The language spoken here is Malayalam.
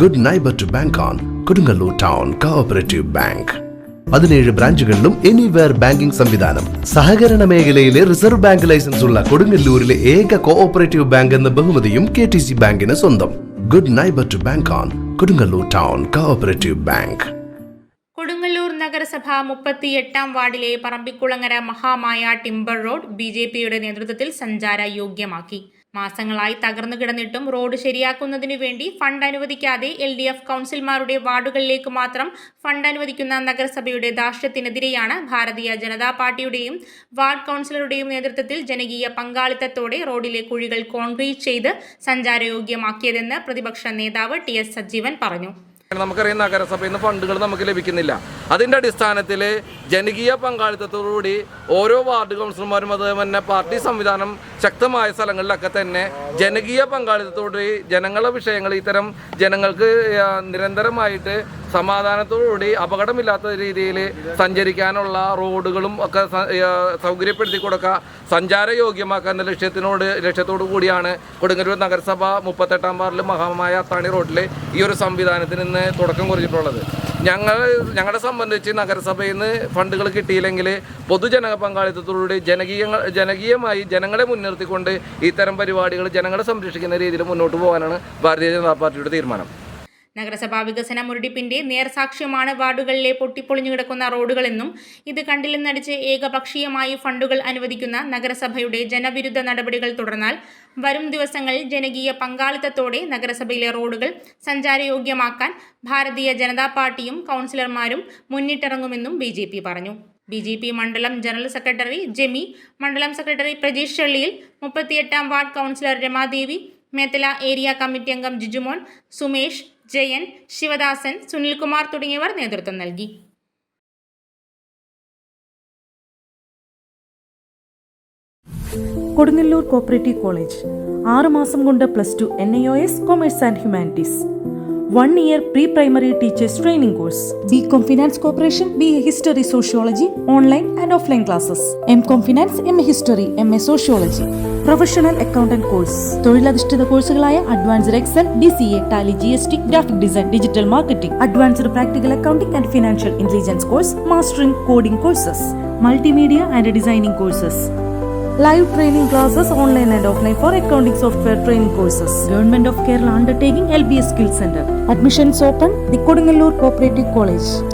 Good neighbour to bank on Kodungallur town cooperative bank പതിനേഴ് ബ്രാഞ്ചുകളിലും എനിവെയർ ബാങ്കിംഗ് സംവിധാനം. സഹകരണ മേഖലയിലെ റിസർവ് ബാങ്ക് ലൈസൻസ് ഉള്ള കൊടുങ്ങല്ലൂരിലെ ഏക കോഓപ്പറേറ്റീവ് ബാങ്ക് എന്ന ബഹുമതിയും കെ ടി സി ബാങ്കിന് സ്വന്തം. Good neighbour to bank on Kodungallur town cooperative bank Kodungallur നഗരസഭ മുപ്പത്തിയെട്ടാം വാർഡിലെ Parambikulangara Mahamaya timber road B J പിയുടെ നേതൃത്വത്തിൽ സഞ്ചാര യോഗ്യമാക്കി. മാസങ്ങളായി തകർന്നു കിടന്നിട്ടും റോഡ് ശരിയാക്കുന്നതിനു വേണ്ടി ഫണ്ട് അനുവദിക്കാതെ എൽ ഡി എഫ് കൗൺസിൽമാരുടെ വാർഡുകളിലേക്ക് മാത്രം ഫണ്ട് അനുവദിക്കുന്ന നഗരസഭയുടെ ധാർഷ്ട്യത്തിനെതിരെയാണ് ഭാരതീയ ജനതാ പാർട്ടിയുടെയും വാർഡ് കൗൺസിലറുടെയും നേതൃത്വത്തിൽ ജനകീയ പങ്കാളിത്തത്തോടെ റോഡിലെ കുഴികൾ കോൺക്രീറ്റ് ചെയ്ത് സഞ്ചാരയോഗ്യമാക്കിയതെന്ന് പ്രതിപക്ഷ നേതാവ് ടി എസ് സജീവൻ പറഞ്ഞു. നമുക്കറിയാം നഗരസഭയിൽ നിന്ന് ഫണ്ടുകൾ നമുക്ക് ലഭിക്കുന്നില്ല. അതിന്റെ അടിസ്ഥാനത്തിൽ ജനകീയ പങ്കാളിത്തത്തോടുകൂടി ഓരോ വാർഡ് കൗൺസിലർമാരും അത് തന്നെ പാർട്ടി സംവിധാനം ശക്തമായ സ്ഥലങ്ങളിലൊക്കെ തന്നെ ജനകീയ പങ്കാളിത്തത്തോടുകൂടി ജനങ്ങളുടെ വിഷയങ്ങൾ ഇത്തരം ജനങ്ങൾക്ക് നിരന്തരമായിട്ട് സമാധാനത്തോടുകൂടി അപകടമില്ലാത്ത രീതിയിൽ സഞ്ചരിക്കാനുള്ള റോഡുകളും ഒക്കെ സൗകര്യപ്പെടുത്തി കൊടുക്കുക സഞ്ചാരയോഗ്യമാക്കുക എന്ന ലക്ഷ്യത്തിനോട് ലക്ഷ്യത്തോടു കൂടിയാണ് കൊടുങ്ങല്ലൂർ നഗരസഭ മുപ്പത്തെട്ടാം വാർഡിൽ മഹാമായ അത്താണി റോഡിൽ ഈ ഒരു സംവിധാനത്തിന് ഇന്ന് തുടക്കം കുറിച്ചിട്ടുള്ളത്. ഞങ്ങൾ ഞങ്ങളെ സംബന്ധിച്ച് നഗരസഭയിൽ നിന്ന് ഫണ്ടുകൾ കിട്ടിയില്ലെങ്കിൽ പൊതുജന പങ്കാളിത്തത്തോടുകൂടി ജനകീയ ജനകീയമായി ജനങ്ങളെ മുൻനിർത്തിക്കൊണ്ട് ഇത്തരം പരിപാടികൾ ജനങ്ങളെ സംരക്ഷിക്കുന്ന രീതിയിൽ മുന്നോട്ട് പോകാനാണ് ഭാരതീയ ജനതാ പാർട്ടിയുടെ തീരുമാനം. നഗരസഭാ വികസന മുരടിപ്പിന്റെ നേർസാക്ഷ്യമാണ് വാർഡുകളിലെ പൊട്ടിപ്പൊളിഞ്ഞു കിടക്കുന്ന റോഡുകളെന്നും ഇത് കണ്ടില്ലെന്നടിച്ച് ഏകപക്ഷീയമായി ഫണ്ടുകൾ അനുവദിക്കുന്ന നഗരസഭയുടെ ജനവിരുദ്ധ നടപടികൾ തുടർന്നാൽ വരും ദിവസങ്ങളിൽ ജനകീയ പങ്കാളിത്തത്തോടെ നഗരസഭയിലെ റോഡുകൾ സഞ്ചാരയോഗ്യമാക്കാൻ ഭാരതീയ ജനതാ പാർട്ടിയും കൗൺസിലർമാരും മുന്നിട്ടിറങ്ങുമെന്നും ബി പറഞ്ഞു. ബി ജെ പി മണ്ഡലം ജനറൽ സെക്രട്ടറി ജെമി മണ്ഡലം സെക്രട്ടറി പ്രജീഷ് ഷള്ളിയിൽ മുപ്പത്തിയെട്ടാം ward councillor Ramadevi Methala area committee അംഗം ജിജുമോൻ സുമേഷ് ജയൻ ശിവദാസൻ സുനിൽകുമാർ തുടങ്ങിയവർ നേതൃത്വം നൽകി. കൊടുങ്ങല്ലൂർ കോപ്പറേറ്റീവ് കോളേജ് ആറ് മാസം കൊണ്ട് plus two N I O S commerce and humanities one year pre primary teachers training course B Com finance corporation B A history sociology online and offline classes M Com finance M A history M A sociology professional accountant course. തൊഴിലധിഷ്ഠിത കോഴ്സുകളായ advanced Excel D C A Tally G S T graphic design digital marketing. Advanced practical accounting and financial intelligence course mastering coding courses. Multimedia and designing courses. Live training classes online and offline for accounting software training courses. Government of Kerala undertaking L B S skill centre. Admissions open cooperative college